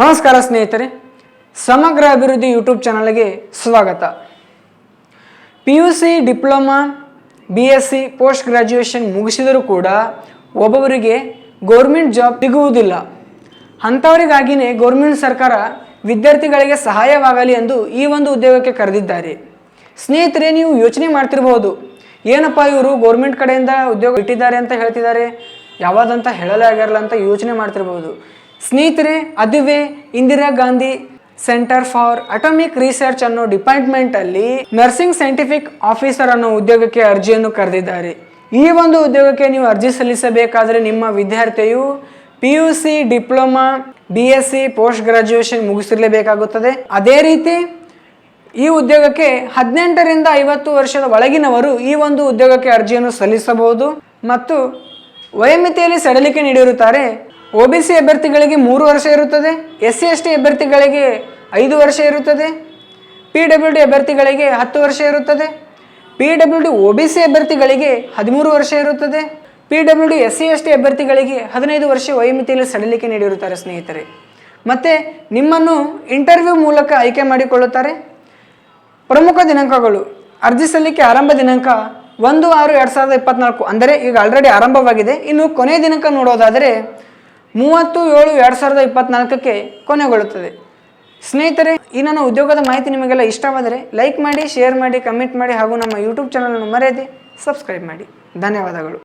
ನಮಸ್ಕಾರ ಸ್ನೇಹಿತರೆ, ಸಮಗ್ರ ಅಭಿವೃದ್ಧಿ ಯೂಟ್ಯೂಬ್ ಚಾನಲ್ಗೆ ಸ್ವಾಗತ. P U C diploma B S C post graduation ಮುಗಿಸಿದರೂ ಕೂಡ ಒಬ್ಬೊಬ್ಬರಿಗೆ ಗೌರ್ಮೆಂಟ್ ಜಾಬ್ ಸಿಗುವುದಿಲ್ಲ. ಅಂಥವರಿಗಾಗಿಯೇ ಗೌರ್ಮೆಂಟ್ ಸರ್ಕಾರ ವಿದ್ಯಾರ್ಥಿಗಳಿಗೆ ಸಹಾಯವಾಗಲಿ ಎಂದು ಈ ಒಂದು ಉದ್ಯೋಗಕ್ಕೆ ಕರೆದಿದ್ದಾರೆ. ಸ್ನೇಹಿತರೆ, ನೀವು ಯೋಚನೆ ಮಾಡ್ತಿರ್ಬೋದು, ಏನಪ್ಪ ಇವರು ಗೌರ್ಮೆಂಟ್ ಕಡೆಯಿಂದ ಉದ್ಯೋಗ ಇಟ್ಟಿದ್ದಾರೆ ಅಂತ ಹೇಳ್ತಿದ್ದಾರೆ ಯಾವಾದಂತ ಹೇಳಲೇ ಆಗಿರಲ್ಲ ಅಂತ ಯೋಚನೆ ಮಾಡ್ತಿರ್ಬೋದು. ಸ್ನೇಹಿತರೆ, ಅದುವೇ Indira Gandhi centre for atomic research ಅನ್ನೋ ಡಿಪಾರ್ಟ್ಮೆಂಟ್ ಅಲ್ಲಿ ನರ್ಸಿಂಗ್ ಸೈಂಟಿಫಿಕ್ ಆಫೀಸರ್ ಅನ್ನೋ ಉದ್ಯೋಗಕ್ಕೆ ಅರ್ಜಿಯನ್ನು ಕರೆದಿದ್ದಾರೆ. ಈ ಒಂದು ಉದ್ಯೋಗಕ್ಕೆ ನೀವು ಅರ್ಜಿ ಸಲ್ಲಿಸಬೇಕಾದರೆ ನಿಮ್ಮ ವಿದ್ಯಾರ್ಥಿಯು P U C diploma, B S C, post graduation ಮುಗಿಸಿರಲೇಬೇಕಾಗುತ್ತದೆ. ಅದೇ ರೀತಿ ಈ ಉದ್ಯೋಗಕ್ಕೆ ಹದಿನೆಂಟರಿಂದ ಐವತ್ತು ವರ್ಷದ ಒಳಗಿನವರು ಈ ಒಂದು ಉದ್ಯೋಗಕ್ಕೆ ಅರ್ಜಿಯನ್ನು ಸಲ್ಲಿಸಬಹುದು. ಮತ್ತು ವಯೋಮಿತಿಯಲ್ಲಿ ಸಡಲಿಕೆ ನೀಡಿರುತ್ತಾರೆ. ಒ ಬಿ ಸಿ ಅಭ್ಯರ್ಥಿಗಳಿಗೆ ಮೂರು ವರ್ಷ ಇರುತ್ತದೆ ಎಸ್ ಸಿ ಎಸ್ ಟಿ ಅಭ್ಯರ್ಥಿಗಳಿಗೆ ಐದು ವರ್ಷ ಇರುತ್ತದೆ ಪಿ ಡಬ್ಲ್ಯೂ ಡಿ ಅಭ್ಯರ್ಥಿಗಳಿಗೆ ಹತ್ತು ವರ್ಷ ಇರುತ್ತದೆ P W D O B C ಅಭ್ಯರ್ಥಿಗಳಿಗೆ ಹದಿಮೂರು ವರ್ಷ ಇರುತ್ತದೆ P W D S C S T ಅಭ್ಯರ್ಥಿಗಳಿಗೆ ಹದಿನೈದು ವರ್ಷ ವಯೋಮಿತಿಯಲ್ಲಿ ಸಡಿಲಿಕೆ ನೀಡಿರುತ್ತಾರೆ ಸ್ನೇಹಿತರೆ. ಮತ್ತು ನಿಮ್ಮನ್ನು ಇಂಟರ್ವ್ಯೂ ಮೂಲಕ ಆಯ್ಕೆ ಮಾಡಿಕೊಳ್ಳುತ್ತಾರೆ. ಪ್ರಮುಖ ದಿನಾಂಕಗಳು, ಅರ್ಜಿ ಸಲ್ಲಿಕೆ ಆರಂಭ ದಿನಾಂಕ ಒಂದು ಆರು ಎರಡು ಸಾವಿರದ ಇಪ್ಪತ್ನಾಲ್ಕು, ಅಂದರೆ ಈಗ ಆಲ್ರೆಡಿ ಆರಂಭವಾಗಿದೆ. ಇನ್ನು ಕೊನೆಯ ದಿನಾಂಕ ನೋಡೋದಾದರೆ ಮೂವತ್ತು, ಏಳು, ಎರಡು ಸಾವಿರದ ಇಪ್ಪತ್ನಾಲ್ಕಕ್ಕೆ ಕೊನೆಗೊಳ್ಳುತ್ತದೆ. ಸ್ನೇಹಿತರೆ, ಈ ನನ್ನ ಉದ್ಯೋಗದ ಮಾಹಿತಿ ನಿಮಗೆಲ್ಲ ಇಷ್ಟವಾದರೆ ಲೈಕ್ ಮಾಡಿ, ಶೇರ್ ಮಾಡಿ, ಕಮೆಂಟ್ ಮಾಡಿ ಹಾಗೂ ನಮ್ಮ ಯೂಟ್ಯೂಬ್ ಚಾನಲನ್ನು ಮರೆಯದೆ ಸಬ್ಸ್ಕ್ರೈಬ್ ಮಾಡಿ. ಧನ್ಯವಾದಗಳು.